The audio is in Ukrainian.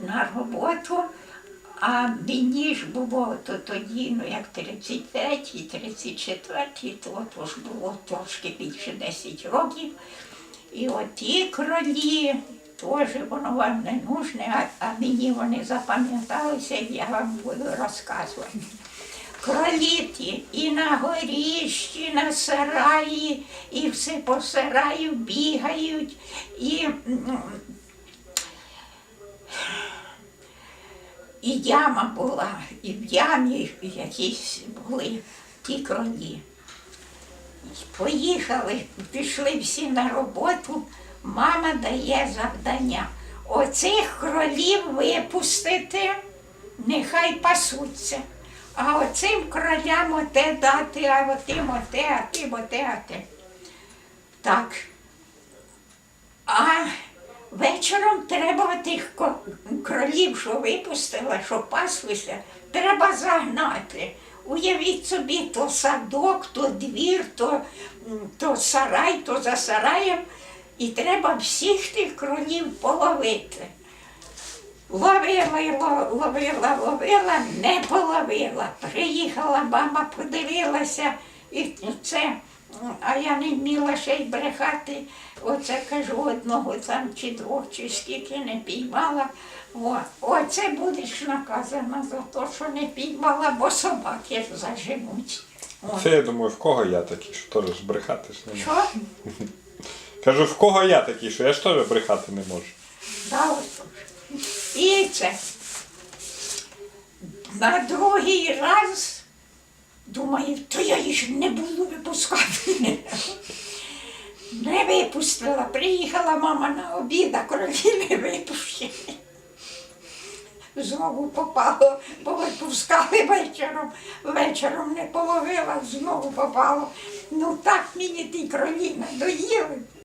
на роботу. А мені ж було то тоді, ну як 33-й, 34-й, то, ж було трошки більше 10 років. І оті кролі, теж воно вам не нужне, а, а мені вони запам'яталися, я вам буду розказувати. Кролі ті і на горіщі, на сараї, і все по сараю бігають, і і яма була, і в ямі якісь були ті кролі. Поїхали, пішли всі на роботу. Мама дає завдання. Оцих кролів випустити, нехай пасуться. А оцим кролям оте дати, а отим оте, а тим оте, а те. Так. А вечором треба тих кролів, що випустила, що паслися, треба загнати. Уявіть собі, то садок, то двір, то, то сарай, то за сараєм. І треба всіх тих кролів половити. Ловила, ловила, ловила, не половила. Приїхала мама, подивилася, і це, а я не вміла ще й брехати. Оце кажу, одного там чи двох, чи скільки не піймала. О, оце будеш наказана за те, що не піймала, бо собаки ж заживуть. О, Це я думаю, в кого я такий, що теж брехати ж не можу. Що? Кажу, в кого я такий, що я ж теж брехати не можу. Да, отож. І це. На другий раз думаю, то я їх не буду випускати. Не випустила. Приїхала мама на обід, а крові не випустили. Знову попало, бо випускали вечором. Вечором не половила, знову попало. Ну так мені ті крові надоїли.